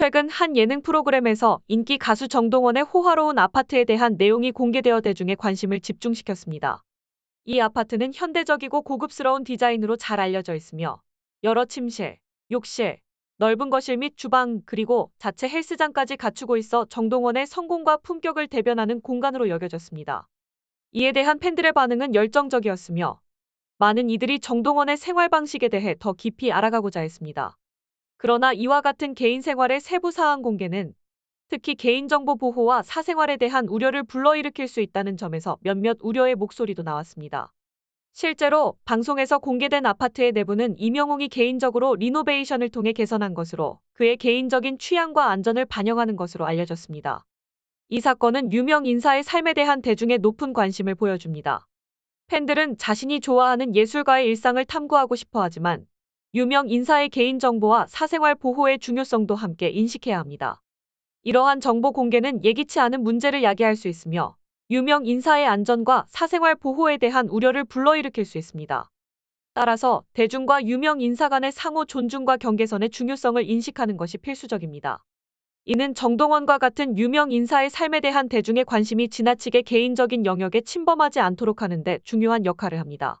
최근 한 예능 프로그램에서 인기 가수 정동원의 호화로운 아파트에 대한 내용이 공개되어 대중의 관심을 집중시켰습니다. 이 아파트는 현대적이고 고급스러운 디자인으로 잘 알려져 있으며 여러 침실, 욕실, 넓은 거실 및 주방 그리고 자체 헬스장까지 갖추고 있어 정동원의 성공과 품격을 대변하는 공간으로 여겨졌습니다. 이에 대한 팬들의 반응은 열정적이었으며 많은 이들이 정동원의 생활 방식에 대해 더 깊이 알아가고자 했습니다. 그러나 이와 같은 개인 생활의 세부 사항 공개는 특히 개인정보 보호와 사생활에 대한 우려를 불러일으킬 수 있다는 점에서 몇몇 우려의 목소리도 나왔습니다. 실제로 방송에서 공개된 아파트의 내부는 이명웅이 개인적으로 리노베이션을 통해 개선한 것으로 그의 개인적인 취향과 안전을 반영하는 것으로 알려졌습니다. 이 사건은 유명 인사의 삶에 대한 대중의 높은 관심을 보여줍니다. 팬들은 자신이 좋아하는 예술가의 일상을 탐구하고 싶어 하지만 유명 인사의 개인정보와 사생활 보호의 중요성도 함께 인식해야 합니다. 이러한 정보 공개는 예기치 않은 문제를 야기할 수 있으며 유명 인사의 안전과 사생활 보호에 대한 우려를 불러일으킬 수 있습니다. 따라서 대중과 유명 인사 간의 상호 존중과 경계선의 중요성을 인식하는 것이 필수적입니다. 이는 정동원과 같은 유명 인사의 삶에 대한 대중의 관심이 지나치게 개인적인 영역에 침범하지 않도록 하는 데 중요한 역할을 합니다.